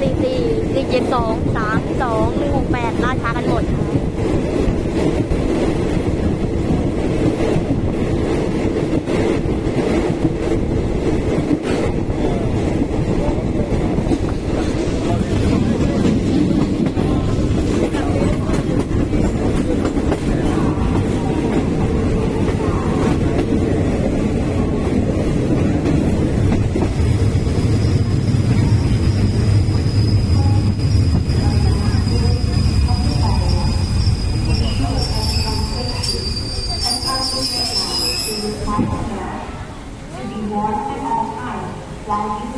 สี่สี่สี่เจ็ดสองสามสองหนึ่งหกแปดล่าช้ากันหมด จะต้องสวมตลอดเวลา